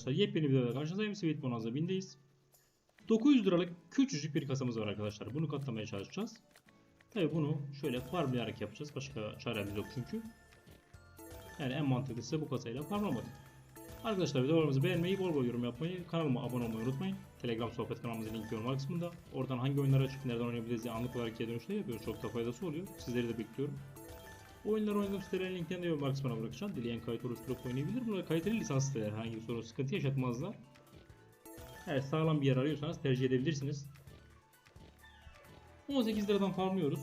Arkadaşlar yepyeni bir videoda karşınızdayım. Sweet Bonanza bindeyiz. 900 liralık küçücük bir kasamız var arkadaşlar. Bunu katlamaya çalışacağız. Tabi bunu şöyle farmlayarak yapacağız. Başka çaremiz yok çünkü. Yani en mantıklısı bu kasayla farmlamak. Arkadaşlar videolarımızı beğenmeyi, bol bol yorum yapmayı, kanalıma abone olmayı unutmayın. Telegram sohbet kanalımızın linki yorum kısmında. Oradan hangi oyunları açıp nereden oynayabiliriz diye anlık olarak geri dönüşler yapıyoruz. Çok da faydası oluyor. Sizleri de bekliyorum. Oyunları oynadığım sitelerin linklerini de yorum kısmına bırakacağım. Dileyen kayıt oluşturup oynayabilir. Bunlar kaliteli lisans siteler. Herhangi bir sorun, sıkıntı yaşatmazlar. Evet sağlam bir yer arıyorsanız tercih edebilirsiniz. 18 liradan farmlıyoruz.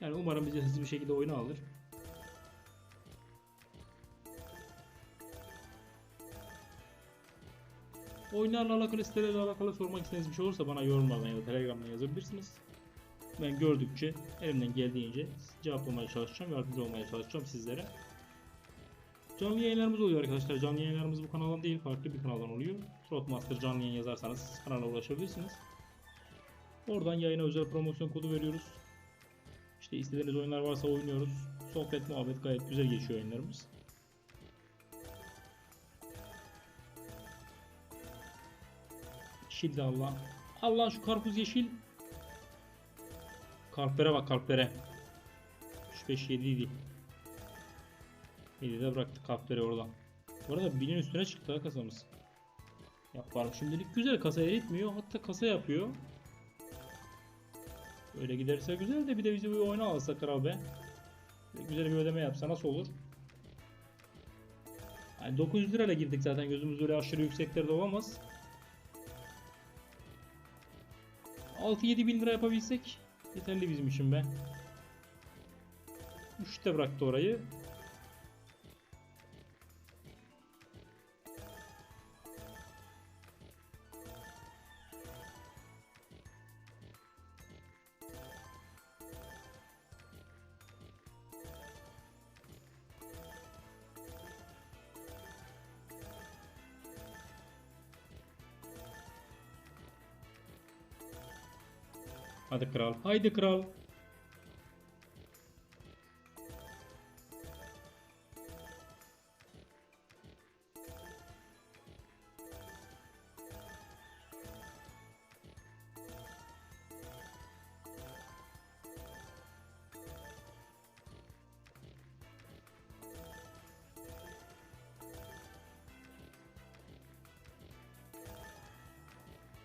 Yani umarım bizi hızlı bir şekilde oyuna alır. Oyunlarla alakalı, sitelerle alakalı sormak istediğiniz bir şey olursa bana yorumlardan ya da telegramdan yazabilirsiniz. Ben gördükçe elimden geldiğince cevaplamaya çalışacağım, yardımcı olmaya çalışacağım sizlere. Canlı yayınlarımız oluyor arkadaşlar. Canlı yayınlarımız bu kanaldan değil, farklı bir kanaldan oluyor. Trotmaster canlı yayın yazarsanız kanala ulaşabilirsiniz. Oradan yayına özel promosyon kodu veriyoruz. İşte istediğiniz oyunlar varsa oynuyoruz. Sohbet, muhabbet gayet güzel geçiyor oyunlarımız. De Allah. Allah şu karpuz yeşil. Karplere bak karplere. 3 5 7 idi. 7'de bıraktık karpleri oradan. Bu arada binin üstüne çıktı kasamız. Yapalım şimdilik güzel kasa eritmiyor hatta kasa yapıyor. Böyle giderse güzel de bir de bizi bir oyuna alsa kral be. Böyle güzel bir ödeme yapsa nasıl olur? Yani 900 lirayla girdik zaten gözümüz öyle aşırı yükseklerde olamaz. 6-7 bin lira yapabilsek yeterli bizim için be. 3'te bıraktı orayı. Hadi kral. Haydi kral.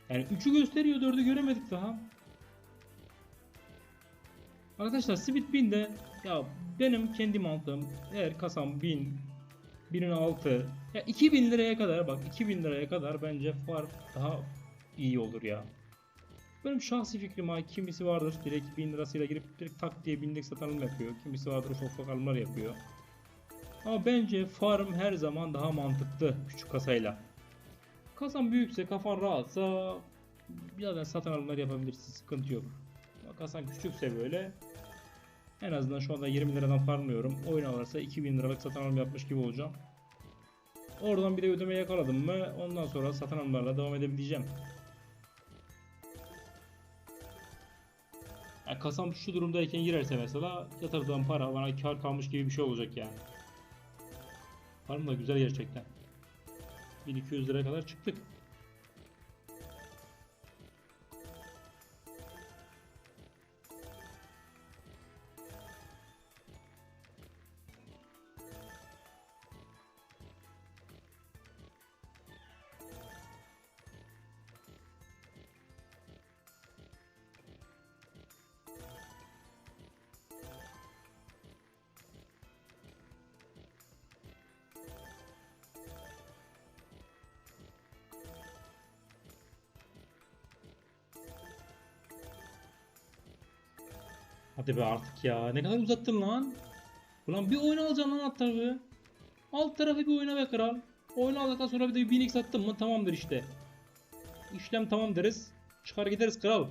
Yani 3'ü gösteriyor 4'ü göremedik daha. Arkadaşlar Speed 1000'de ya benim kendi mantığım eğer kasam 1000 1000'in altı ya 2000 liraya kadar bak 2000 liraya kadar bence far daha iyi olur ya. Benim şahsi fikrim ha kimisi vardır direkt 1000 lirasıyla girip direkt tak diye binlik satın alım yapıyor. Kimisi vardır ufak ufak alımlar yapıyor. Ama bence farm her zaman daha mantıklı küçük kasayla. Kasan büyükse kafan rahatsa zaten satın alımlar yapabilirsin sıkıntı yok. Ama Kasan küçükse böyle en azından şu anda 20 liradan farmlıyorum. Oyun alırsa 2000 liralık satın alım yapmış gibi olacağım. Oradan bir de ödeme yakaladım mı ondan sonra satın alımlarla devam edebileceğim. Yani kasam şu durumdayken girerse mesela yatırdığım para bana kar kalmış gibi bir şey olacak yani. Farm da güzel gerçekten. 1200 liraya kadar çıktık. Hadi be artık ya. Ne kadar uzattın lan. Ulan bir oyun alacaksın lan alt tarafı. Alt tarafı bir oyuna be kral. Oyunu aldıktan sonra bir de bir 1000x attın mı tamamdır işte. İşlem tamam deriz. Çıkar gideriz kral.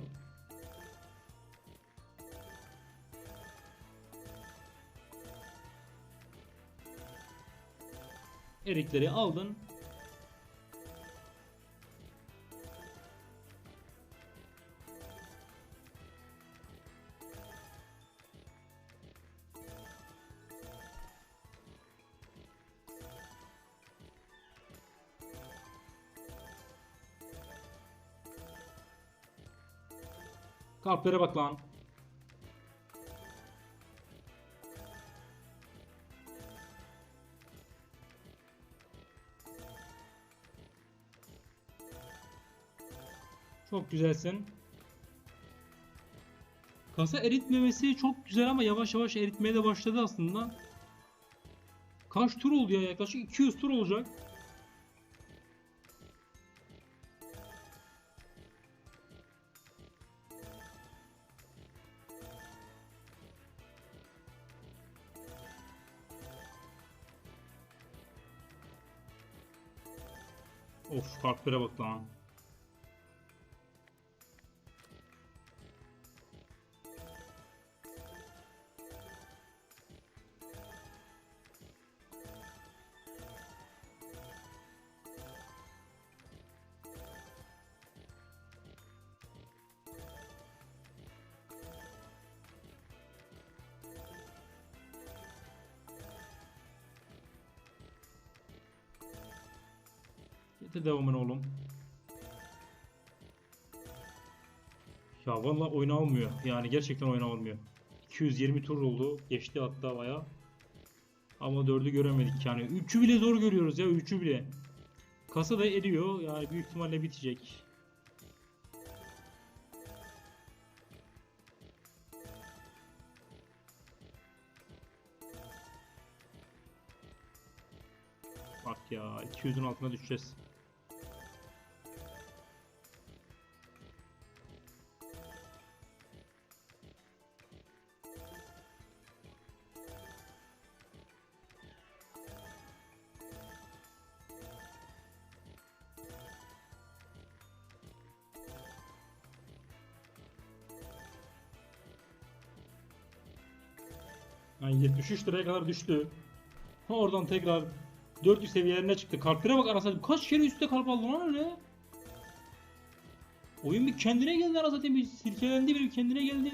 Erikleri aldın. Kalplere bak lan. Çok güzelsin. Kasa eritmemesi çok güzel ama yavaş yavaş eritmeye de başladı aslında. Kaç tur oldu ya? Yaklaşık 200 tur olacak. Kartlara bak lan. Getir devamını oğlum. Ya vallahi oyun almıyor. Yani gerçekten oyun almıyor. 220 tur oldu. Geçti hatta baya. Ama 4'ü göremedik yani. 3'ü bile zor görüyoruz ya 3'ü bile. Kasa da eriyor. Yani büyük ihtimalle bitecek. Bak ya 200'ün altına düşeceğiz. Yani 73 liraya kadar düştü. Oradan tekrar 400 seviyelerine çıktı. Kalplere bak anasını. Kaç kere üstte kalp aldı lan öyle? Oyun bir kendine geldi anasını bir silkelendi bir kendine geldi.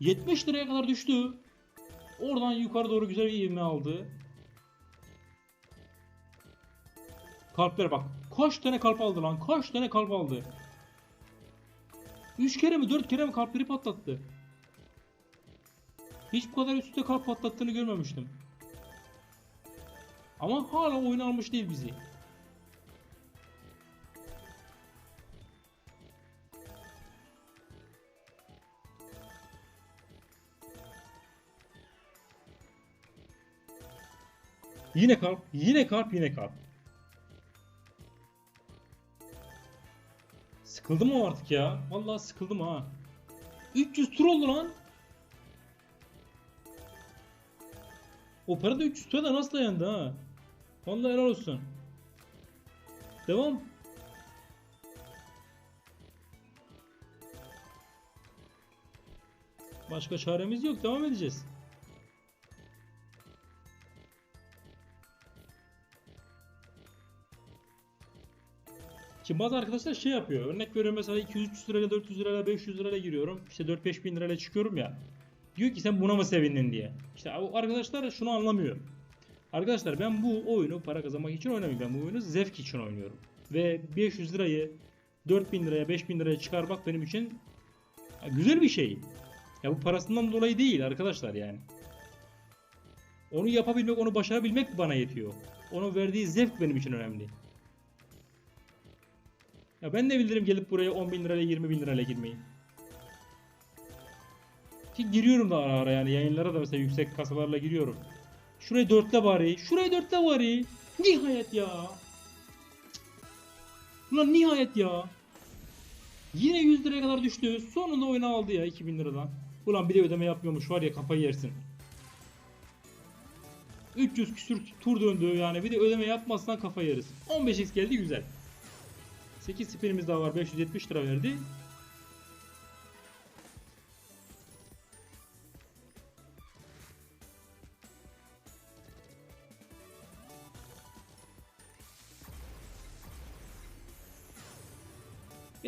70 liraya kadar düştü. Oradan yukarı doğru güzel bir ivme aldı. Kalplere bak. Kaç tane kalp aldı lan? Kaç tane kalp aldı? 3 kere mi 4 kere mi kalpleri patlattı? Hiç bu kadar üstte kalp patlattığını görmemiştim. Ama hala oyun almış değil bizi. Yine kalp, yine kalp, yine kalp. Sıkıldım mı artık ya? Vallahi sıkıldım ha. 300 tur oldu lan. O para da 300 lira da nasıl dayandı ha? Vallahi helal olsun. Devam. Başka çaremiz yok. Devam edeceğiz. Şimdi bazı arkadaşlar şey yapıyor. Örnek veriyorum mesela 200-300 lirayla 400 lirayla 500 lirayla giriyorum. İşte 4-5 bin lirayla çıkıyorum ya. Diyor ki sen buna mı sevindin diye. İşte arkadaşlar şunu anlamıyor. Arkadaşlar ben bu oyunu para kazanmak için oynamıyorum. Ben bu oyunu zevk için oynuyorum. Ve 500 lirayı 4000 liraya 5000 liraya çıkarmak benim için güzel bir şey. Ya bu parasından dolayı değil arkadaşlar yani. Onu yapabilmek, onu başarabilmek bana yetiyor. Onun verdiği zevk benim için önemli. Ya ben de bilirim gelip buraya 10 bin lirayla 20 bin lirayla girmeyi. Ki giriyorum da ara ara yani yayınlara da mesela yüksek kasalarla giriyorum. Şurayı dörtle bari. Şurayı dörtle bari. Nihayet ya. Ulan nihayet ya. Yine 100 liraya kadar düştü. Sonunda oyunu aldı ya 2000 liradan. Ulan bir de ödeme yapmıyormuş var ya kafayı yersin. 300 küsür tur döndü yani bir de ödeme yapmazsan kafayı yeriz. 15x geldi güzel. 8 spinimiz daha var 570 lira verdi.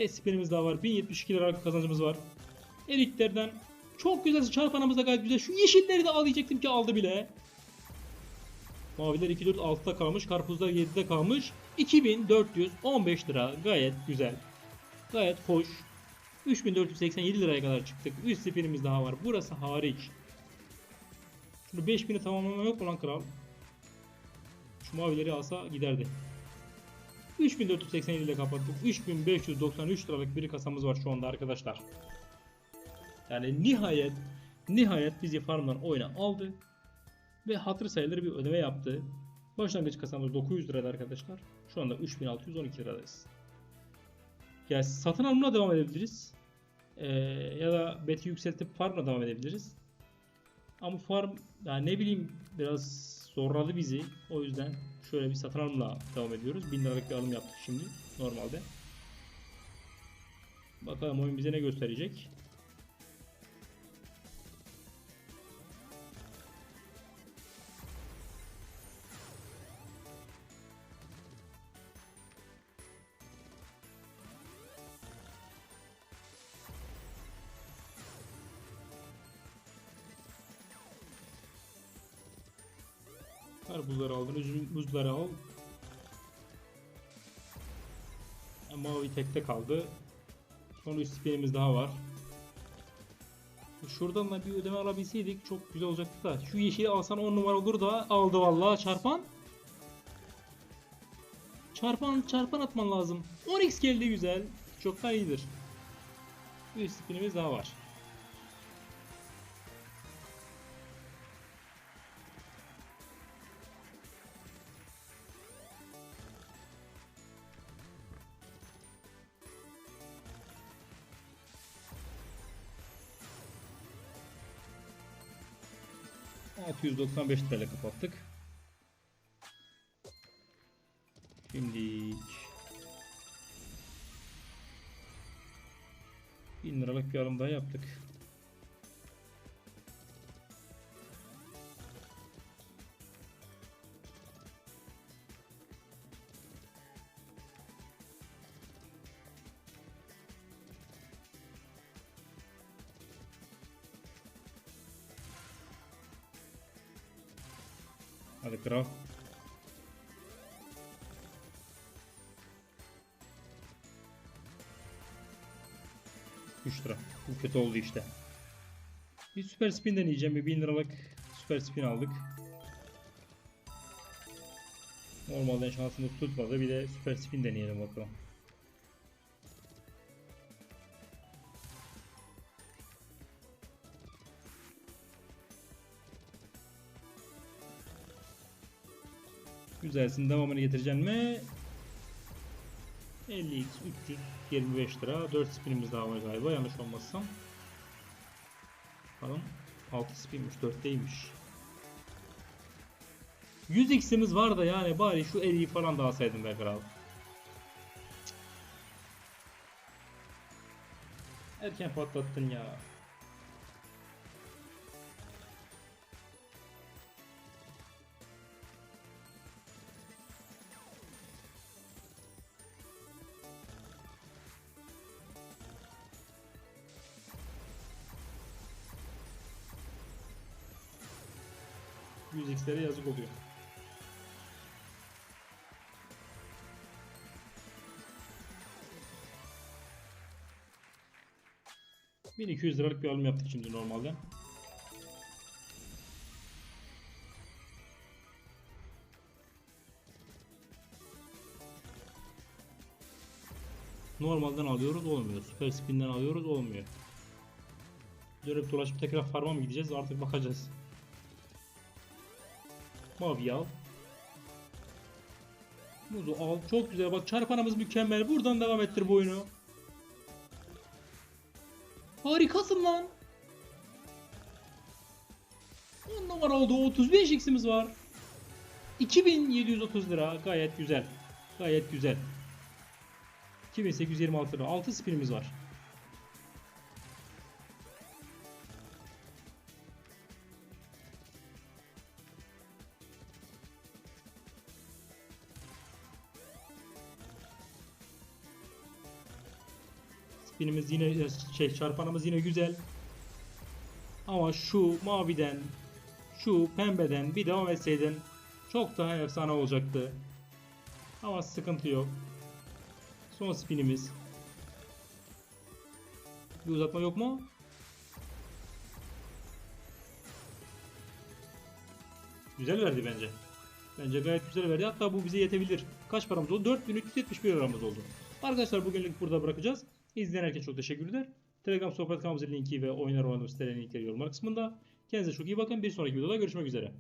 Ve spinimiz daha var. 1072 lira kazancımız var. Eriklerden çok güzel çarpanımız da gayet güzel. Şu yeşilleri de al diyecektim ki aldı bile. Maviler 2 4 6'da kalmış. Karpuzlar 7'de kalmış. 2415 lira. Gayet güzel. Gayet hoş. 3487 liraya kadar çıktık. 3 spinimiz daha var. Burası hariç. Şunu 5000'i tamamlama yok mu lan kral? Şu mavileri alsa giderdi. 3487 ile kapattık. 3593 liralık bir kasamız var şu anda arkadaşlar. Yani nihayet nihayet bizi farmdan oyuna aldı ve hatır sayılır bir ödeme yaptı. Başlangıç kasamız 900 liraydı arkadaşlar. Şu anda 3612 liradayız. Yani satın alımına devam edebiliriz. Ee, ya da beti yükseltip farmla devam edebiliriz. Ama farm yani ne bileyim biraz zorladı bizi. O yüzden şöyle bir satın alımla devam ediyoruz. 1000 liralık bir alım yaptık şimdi normalde. Bakalım oyun bize ne gösterecek. Her buzları aldın. Üzüm buzları al. E, Mavi tekte kaldı. Son 3 spinimiz daha var. Şuradan da bir ödeme alabilseydik çok güzel olacaktı da. Şu yeşili alsan 10 numara olur da aldı vallahi çarpan. Çarpan çarpan atman lazım. 10x geldi güzel. Çok daha iyidir. Bir spinimiz daha var. ...695 TL kapattık. Şimdi... 1000 liralık bir alım daha yaptık. 3 lira. Bu kötü oldu işte. Bir süper spin deneyeceğim. Bir 1000 liralık süper spin aldık. Normalden şansımız tutmadı. Bir de süper spin deneyelim bakalım. Güzelsin devamını getireceksin mi? 50x 325 lira. 4 spinimiz daha var galiba yanlış olmazsam. Bakalım. 6 spinmiş 4'teymiş. 100x'imiz var da yani bari şu 50'yi falan da alsaydım be kral. Erken patlattın ya. Yüz x'lere yazık oluyor. ...1200 liralık bir alım yaptık şimdi normalde. Normalden alıyoruz olmuyor. Süper spin'den alıyoruz olmuyor. Dönüp dolaşıp tekrar farma mı gideceğiz artık bakacağız. Mavi al. Muzu al. Çok güzel. Bak çarpanımız mükemmel. Buradan devam ettir bu oyunu. Harikasın lan. 10 numara oldu. 35 x'imiz var. 2730 lira. Gayet güzel. Gayet güzel. 2826 lira. 6 spinimiz var. Spinimiz yine şey çarpanımız yine güzel. Ama şu maviden şu pembeden bir devam etseydin çok daha efsane olacaktı. Ama sıkıntı yok. Son spinimiz. Bir uzatma yok mu? Güzel verdi bence. Bence gayet güzel verdi. Hatta bu bize yetebilir. Kaç paramız oldu? 4371 liramız oldu. Arkadaşlar bugünlük burada bırakacağız. İzleyen herkese çok teşekkürler. Telegram sohbet kanalımızın linki ve oyunlar oynadığımız sitelerin linkleri yorumlar kısmında. Kendinize çok iyi bakın. Bir sonraki videoda görüşmek üzere.